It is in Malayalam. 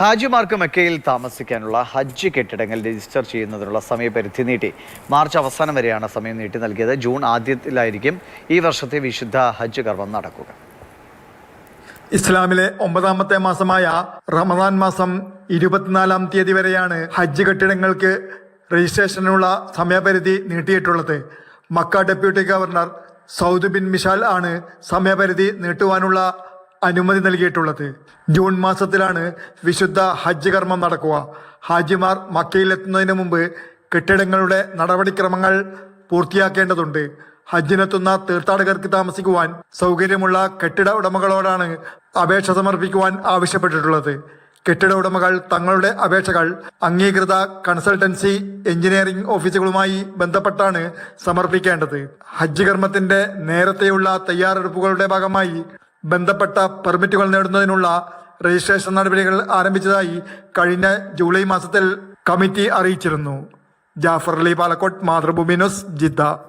ഹാജിമാർക്ക് മക്കയിൽ താമസിക്കാനുള്ള ഹജ്ജ് കെട്ടിടങ്ങൾ രജിസ്റ്റർ ചെയ്യുന്നതിനുള്ള സമയപരിധി നീട്ടി. മാർച്ച് അവസാനം വരെയാണ് സമയം നീട്ടി നൽകിയത്. ജൂൺ ആദ്യത്തിലായിരിക്കും ഈ വർഷത്തെ വിശുദ്ധ ഹജ്ജ് കർമ്മം നടക്കുക. ഇസ്ലാമിലെ ഒമ്പതാമത്തെ മാസമായ റമദാൻ മാസം ഇരുപത്തിനാലാം തീയതി വരെയാണ് ഹജ്ജ് കെട്ടിടങ്ങൾക്ക് രജിസ്ട്രേഷനുള്ള സമയപരിധി നീട്ടിയിട്ടുള്ളത്. Mecca deputy governor Saud bin Mishal ആണ് സമയപരിധി നീട്ടുവാനുള്ള അനുമതി നൽകിയിട്ടുള്ളത്. ജൂൺ മാസത്തിലാണ് വിശുദ്ധ ഹജ്ജ് കർമ്മം നടക്കുക. ഹാജിമാർ മക്കയിലെത്തുന്നതിന് മുമ്പ് കെട്ടിടങ്ങളുടെ നടപടിക്രമങ്ങൾ പൂർത്തിയാക്കേണ്ടതുണ്ട്. ഹജ്ജിനെത്തുന്ന തീർത്ഥാടകർക്ക് താമസിക്കുവാൻ സൗകര്യമുള്ള കെട്ടിട ഉടമകളോടാണ് അപേക്ഷ സമർപ്പിക്കുവാൻ ആവശ്യപ്പെട്ടിട്ടുള്ളത്. കെട്ടിട ഉടമകൾ തങ്ങളുടെ അപേക്ഷകൾ അംഗീകൃത കൺസൾട്ടൻസി എഞ്ചിനീയറിംഗ് ഓഫീസുകളുമായി ബന്ധപ്പെട്ടാണ് സമർപ്പിക്കേണ്ടത്. ഹജ്ജ് കർമ്മത്തിന്റെ നേരത്തെയുള്ള തയ്യാറെടുപ്പുകളുടെ ഭാഗമായി ബന്ധപ്പെട്ട പെർമിറ്റുകൾ നേടുന്നതിനുള്ള രജിസ്ട്രേഷൻ നടപടികൾ ആരംഭിച്ചതായി കഴിഞ്ഞ ജൂലൈ മാസത്തിൽ കമ്മിറ്റി അറിയിച്ചിരുന്നു. Jafar Ali Palakkode Mathrubhumi news Jeddah.